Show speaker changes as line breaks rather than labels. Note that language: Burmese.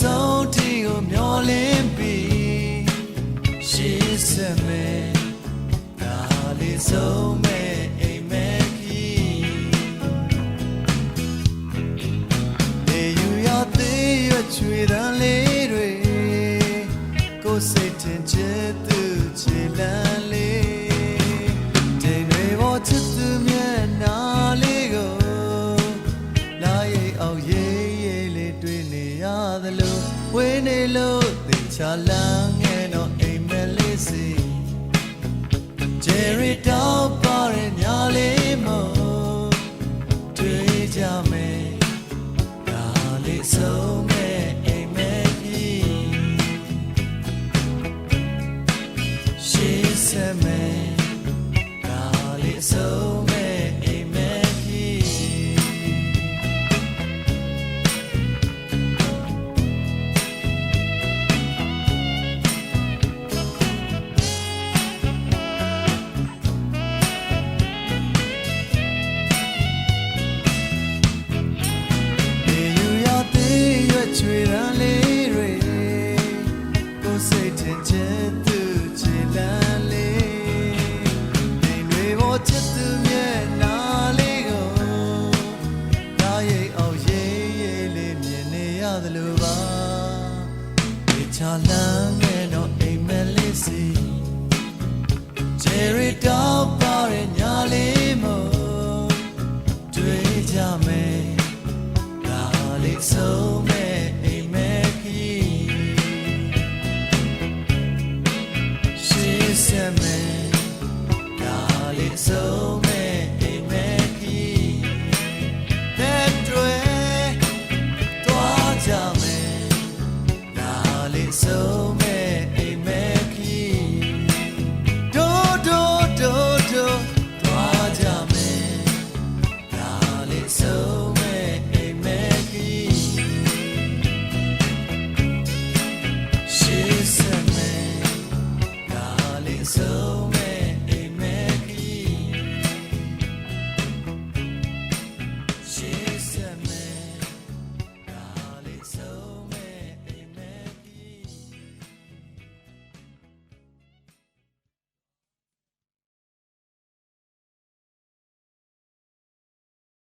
ဆုံးတီကိုမျောလင်းပြီးရှေ့ဆက်မယ်ဒါလေးဆုံးမဲ့အိမ်မက်ခီလေယူရသေးရွချွေတန်းလေးတွေကိုယ်စိတ်တင်ချစ်သူချေလန်းလေး အောင်ရေးရေးလေးတွေ့နေရသလိုဝေးနေလို့သင်ချလန်းငယ်တော့အိမ်မက်လေးစီ Jerry တော့ပါရဲ့ညာလေးမို့တွေ့ကြမယ်ဒါလေးဆုံးမဲ့အိမ်မက်ကြီးရှေးဆက်မဲ့ဒါလေးဆုံး ချွေရန်လေးတွေကိုယ်စိတ်ထင်ချင်သူချေလန်းလေးနေတွေပေါ်ချစ်သူမျက်နှာလေးကိုဒါရိတ်အောင်ရေးရေးလေးမြင်နေရသလိုပါဒီချလန်းငယ်တော့အိမ်မက်လေးစီ Jerry တော့ပါရဲ့ညာလေးမို့တွေ့ကြမယ်ဒါလေးဆုံး so many